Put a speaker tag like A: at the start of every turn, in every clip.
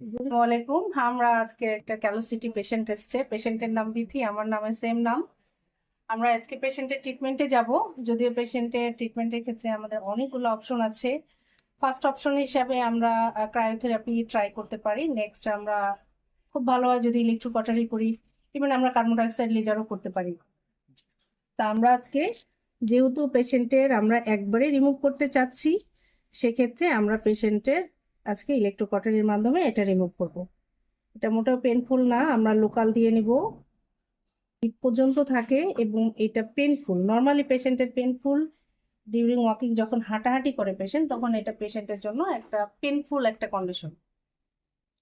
A: আলাইকুম। আমরা আজকে একটা ক্যালোসিটি পেশেন্ট এসছে। পেশেন্টের নাম বিথি, আমার নামে সেম নাম। আমরা আজকে পেশেন্টের ট্রিটমেন্টে যাব। যদিও পেশেন্টের ট্রিটমেন্টের ক্ষেত্রে আমাদের অনেকগুলো অপশন আছে। ফার্স্ট অপশন হিসাবে আমরা ক্রায়োথেরাপি ট্রাই করতে পারি। নেক্সট আমরা খুব ভালো হয় যদি ইলেকট্রোকটারি করি। ইভেন আমরা কার্বন ডাইঅক্সাইড লেজারও করতে পারি। তা আমরা আজকে যেহেতু পেশেন্টের আমরা একবারে রিমুভ করতে চাচ্ছি, সেক্ষেত্রে আমরা পেশেন্টের আজকে ইলেকট্রোকটারির মাধ্যমে এটা রিমুভ করব। এটা মোটেও পেনফুল না, আমরা লোকাল দিয়ে নিব। পর্যন্ত থাকে এবং এটা পেনফুল নর্মালি পেশেন্টের পেনফুল ডিউরিং ওয়াকিং যখন হাঁটাহাঁটি করে পেশেন্ট তখন এটা পেশেন্টের জন্য একটা পেনফুল একটা কন্ডিশন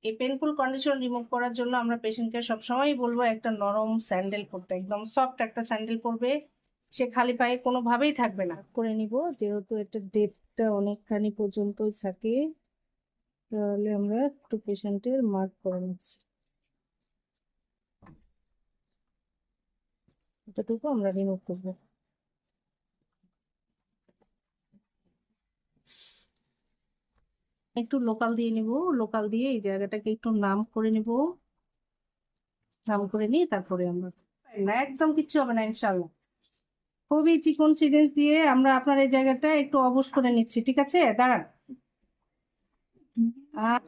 A: এই পেনফুল কন্ডিশন রিমুভ করার জন্য আমরা পেশেন্টকে সবসময়ই বলব একটা নরম স্যান্ডেল পরতে। একদম সফট একটা স্যান্ডেল পরবে। সে খালি পায়ে কোনোভাবেই থাকবে না। করে নিব, যেহেতু এটা ডেটটা অনেকখানি পর্যন্তই থাকে। তাহলে আমরা একটু পেশেন্টের মার্ক করে নিচ্ছি এতটুকু আমরা রিমুভ করব। একটু লোকাল দিয়ে নিব লোকাল দিয়ে এই জায়গাটাকে একটু নাম করে নিব। নাম করে নিয়ে তারপরে আমরা না, একদম কিচ্ছু হবে না ইনশাল্লাহ খুবই চিকন সিরিঞ্জ দিয়ে আমরা আপনার এই জায়গাটা একটু অবশ করে নিচ্ছি, ঠিক আছে? দাঁড়ান। Ah,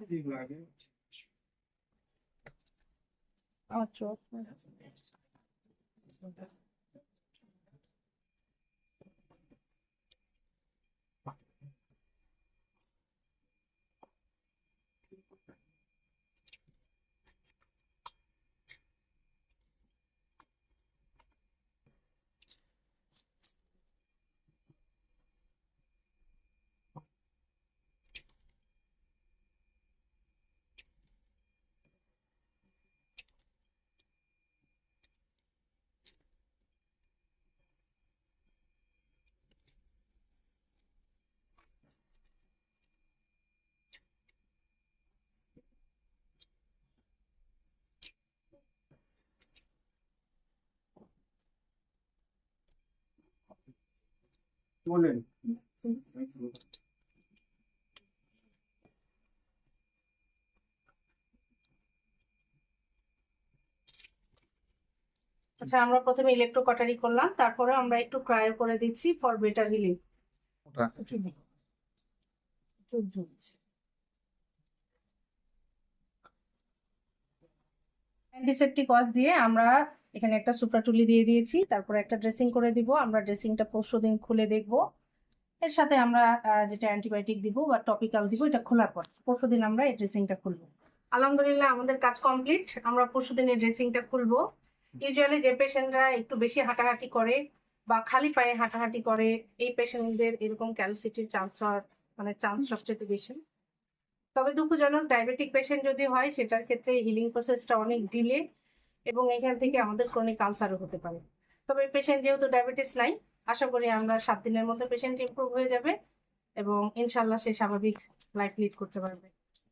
B: বলেন।
A: আচ্ছা আমরা প্রথমে ইলেকট্রোকটারি করলাম তারপরে আমরা একটু ক্রায়ো করে দিচ্ছি for better healing antiseptic wash দিয়ে আমরা এখানে একটা সুপ্রাটুলি দিয়ে দিয়েছি, তারপর একটা ড্রেসিং করে দিব, আমরা ড্রেসিংটা পরশু দিন খুলে দেখব। এর সাথে আমরা যেটা অ্যান্টিবায়োটিক দিব বা টপিক্যাল দিব, এটা খোলার পর পরশু দিন আমরা এই ড্রেসিংটা খুলবো। আলহামদুলিল্লাহ, আমাদের কাজ কমপ্লিট আমরা পরশু দিন এই ড্রেসিংটা খুলবো। ইউজুয়ালি যে পেশেন্টরা একটু বেশি হাঁটাহাঁটি করে বা খালি পায়ে হাঁটাহাঁটি করে, এই পেশেন্টদের এরকম ক্যালসিটির চান্স হওয়ার মানে চান্স সবচেয়ে বেশি। তবে দুঃখজনক ডায়াবেটিক পেশেন্ট যদি হয়, সেটার ক্ষেত্রে হিলিং প্রসেসটা অনেক ডিলে এবং এখান থেকে আমাদের ক্রনিক আলসারও হতে পারে। তবে পেশেন্ট যেহেতু ডায়াবেটিস নাই, আশা করি আমরা সাত দিনের মধ্যে পেশেন্ট ইম্প্রুভ হয়ে যাবে এবং ইনশাল্লাহ সে স্বাভাবিক লাইফ লিড করতে পারবে।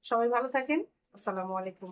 A: সবাই ভালো থাকেন, আসসালামু আলাইকুম।